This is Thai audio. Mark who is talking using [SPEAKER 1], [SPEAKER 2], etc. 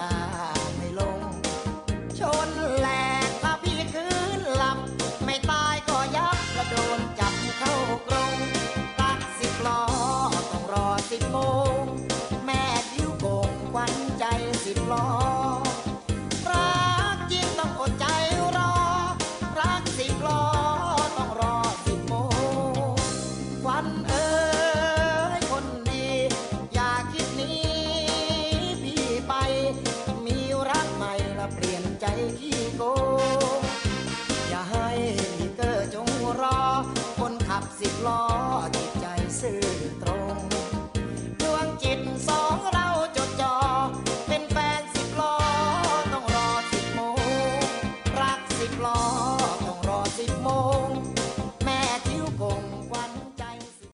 [SPEAKER 1] ตาไม่ลง ชนแหลกถ้าพี่คืนหลับ ไม่ตายก็ยับกระโดนจับเข้ากรงตักสิบล้อต้องรอสิบโมง แม่ดิ้วโกงควันใจสิบล้อรักจริงต้องอดใจรอ รักสิบล้อ ขั